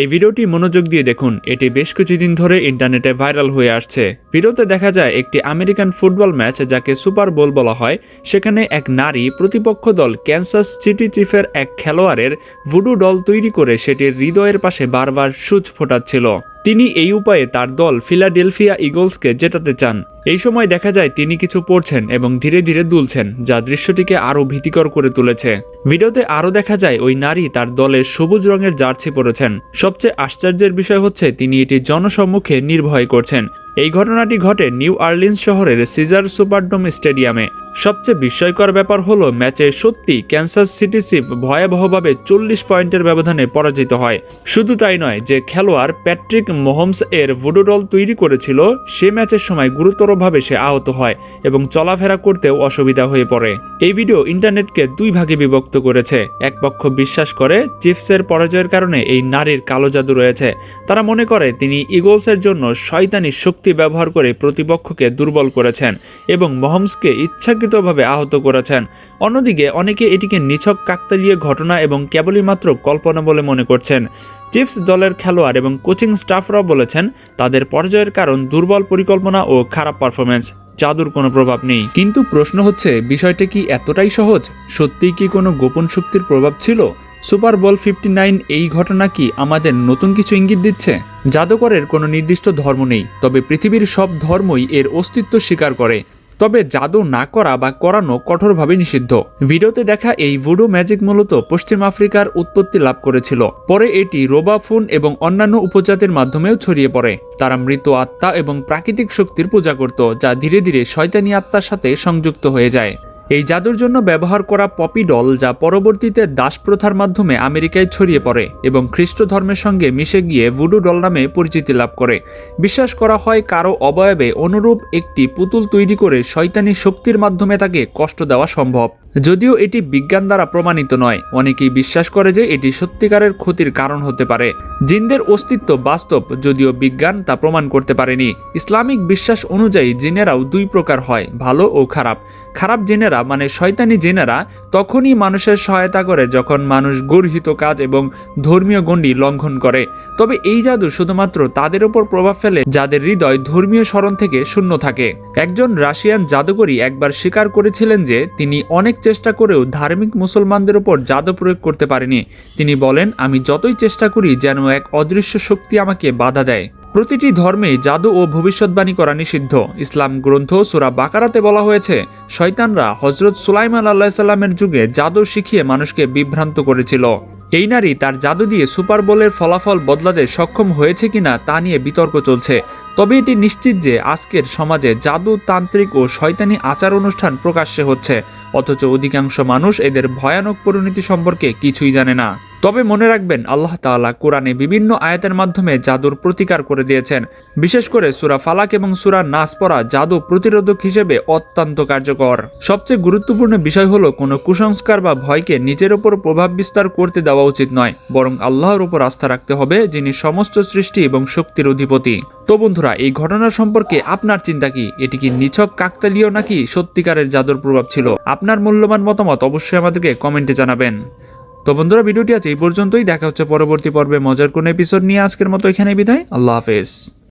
এই ভিডিওটি মনোযোগ দিয়ে দেখুন। এটি বেশ কিছুদিন ধরে ইন্টারনেটে ভাইরাল হয়ে আসছে। ভিডিওতে দেখা যায় একটি আমেরিকান ফুটবল ম্যাচ যাকে সুপার বোল বলা হয়। সেখানে এক নারী প্রতিপক্ষ দল ক্যান্সাস সিটি চিফের এক খেলোয়াড়ের ভুডু ডল তৈরি করে সেটির হৃদয়ের পাশে বারবার সুচ ফোটাচ্ছিল। তিনি এই উপায়ে তার দল ফিলাডেলফিয়া ইগলসকে জেতাতে চান। এই সময় দেখা যায় তিনি কিছু পড়ছেন এবং ধীরে ধীরে দুলছেন, যা দৃশ্যটিকে আরও ভীতিকর করে তুলেছে। ভিডিওতে আরও দেখা যায় ওই নারী তার দলের সবুজ রঙের জার্সি পরেছেন। সবচেয়ে আশ্চর্যের বিষয় হচ্ছে তিনি এটি জনসম্মুখে নির্ভয় করছেন। এই ঘটনাটি ঘটে নিউ আর্লিন্স শহরের সিজার সুপারডোম স্টেডিয়ামে। সবচেয়ে বিস্ময়কর ব্যাপার হলো, ম্যাচে সত্যি ক্যান্সাস সিটি চিফ ভয়াবহভাবে চল্লিশ পয়েন্টের ব্যবধানে পরাজিত হয়। শুধু তাই নয় যে খেলোয়াড় প্যাট্রিক মোহমস এর ভুডোডল তৈরি করেছিল, সে ম্যাচের সময় গুরুতরভাবে সে আহত হয় এবং চলাফেরা করতেও অসুবিধা হয়ে পড়ে। এই ভিডিও ইন্টারনেটকে দুই ভাগে বিভক্ত করেছে। এক পক্ষ বিশ্বাস করে চিফসের পরাজয়ের কারণে এই নারীর কালো জাদু রয়েছে। তারা মনে করে তিনি ইগলসের জন্য শয়তানি শক্তি ব্যবহার করে প্রতিপক্ষকে দুর্বল করেছেন এবং মহমসকে ইচ্ছাকৃতভাবে আহত করেছেন। অন্যদিকে অনেকে এটিকে নিছক কাকতালীয় ঘটনা এবং কেবলই মাত্র কল্পনা বলে মনে করছেন। চিপস দলের খেলোয়াড় এবং কোচিং স্টাফরাও বলেছেন, তাদের পরাজয়ের কারণ দুর্বল পরিকল্পনা ও খারাপ পারফরমেন্স জাদুর কোনো প্রভাব নেই। কিন্তু প্রশ্ন হচ্ছে, বিষয়টা কি এতটাই সহজ? সত্যিই কি কোনো গোপন শক্তির প্রভাব ছিল? সুপার বল ফিফটি নাইন এই ঘটনা কি আমাদের নতুন কিছু ইঙ্গিত দিচ্ছে? জাদুকরের কোনো নির্দিষ্ট ধর্ম নেই, তবে পৃথিবীর সব ধর্মই এর অস্তিত্ব স্বীকার করে। তবে জাদু না করা বা করানো কঠোরভাবে নিষিদ্ধ। ভিডিওতে দেখা এই ভুডো ম্যাজিক মূলত পশ্চিম আফ্রিকার উৎপত্তি লাভ করেছিল। পরে এটি রোবাফুন এবং অন্যান্য উপজাতির মাধ্যমেও ছড়িয়ে পড়ে। তারা মৃত আত্মা এবং প্রাকৃতিক শক্তির পূজা করত, যা ধীরে ধীরে শয়তানি আত্মার সাথে সংযুক্ত হয়ে যায়। এই জাদুর জন্য ব্যবহার করা পপি ডল যা পরবর্তীতে দাস প্রথার মাধ্যমে আমেরিকায় ছড়িয়ে পড়ে এবং খ্রিস্ট ধর্মের সঙ্গে মিশে গিয়ে ভুডু ডল নামে পরিচিতি লাভ করে। বিশ্বাস করা হয় কারও অবয়বে অনুরূপ একটি পুতুল তৈরি করে শয়তানি শক্তির মাধ্যমে তাকে কষ্ট দেওয়া সম্ভব। যদিও এটি বিজ্ঞান দ্বারা প্রমাণিত নয়, অনেকেই বিশ্বাস করে যে এটি সত্যিকারের ক্ষতির কারণ হতে পারে। জিনদের অস্তিত্ব বাস্তব, যদিও বিজ্ঞান তা প্রমাণ করতে পারেনি। ইসলামিক বিশ্বাস অনুযায়ী জিনেরাও দুই প্রকার হয়, ভালো ও খারাপ। খারাপ জেনেরা মানে শয়তানি জেনেরা তখনই মানুষের সহায়তা করে যখন মানুষ গর্হিত কাজ এবং ধর্মীয় গণ্ডি লঙ্ঘন করে। তবে এই জাদু শুধুমাত্র তাদের উপর প্রভাব ফেলে, যাদের হৃদয় ধর্মীয় স্মরণ থেকে শূন্য থাকে। একজন রাশিয়ান জাদুকরী একবার স্বীকার করেছিলেন যে তিনি অনেক চেষ্টা করেও ধার্মিক মুসলমানদের ওপর জাদু প্রয়োগ করতে পারেনি। তিনি বলেন, আমি যতই চেষ্টা করি যেন এক অদৃশ্য শক্তি আমাকে বাধা দেয়। প্রতিটি ধর্মে জাদু ও ভবিষ্যৎবাণী করা নিষিদ্ধ। ইসলাম গ্রন্থ সুরা বাকারাতে বলা হয়েছে, শয়তানরা হজরত সুলাইমান আল্লাহ সাল্লামের যুগে জাদু শিখিয়ে মানুষকে বিভ্রান্ত করেছিল। এই নারী তার জাদু দিয়ে সুপার বোলের ফলাফল বদলাতে সক্ষম হয়েছে কিনা তা নিয়ে বিতর্ক চলছে। তবে এটি নিশ্চিত যে আজকের সমাজে জাদু, তান্ত্রিক ও শয়তানি আচার অনুষ্ঠান প্রকাশ্যে হচ্ছে। অথচ অধিকাংশ মানুষ এদের ভয়ানক পরিণতি সম্পর্কে কিছুই জানে না। তবে মনে রাখবেন, আল্লাহ তাআলা কোরআনে বিভিন্ন আয়াতের মাধ্যমে জাদুর প্রতিকার করে দিয়েছেন। বিশেষ করে সুরা ফালাক এবং সুরা নাস পড়া জাদু প্রতিরোধক হিসেবে অত্যন্ত কার্যকর। সবচেয়ে গুরুত্বপূর্ণ বিষয় হলো, কোনো কুসংস্কার বা ভয়কে নিজের ওপর প্রভাব বিস্তার করতে দেওয়া উচিত নয়, বরং আল্লাহর উপর আস্থা রাখতে হবে, যিনি সমস্ত সৃষ্টি এবং শক্তির অধিপতি। তো বন্ধুরা, এই ঘটনা সম্পর্কে আপনার চিন্তা কি? এটি কি নিছক, কাকতালীয় নাকি সত্যিকারের জাদুর প্রভাব ছিল? আপনার মূল্যবান মতামত অবশ্যই আমাদেরকে কমেন্টে জানাবেন। তো বন্ধুরা, ভিডিওটি আছে এই পর্যন্তই। দেখা হচ্ছে পরবর্তী পর্বে। মজার কোন এপিসোড নিয়ে আজকের মতো এখানে বিদায়। আল্লাহ হাফেজ।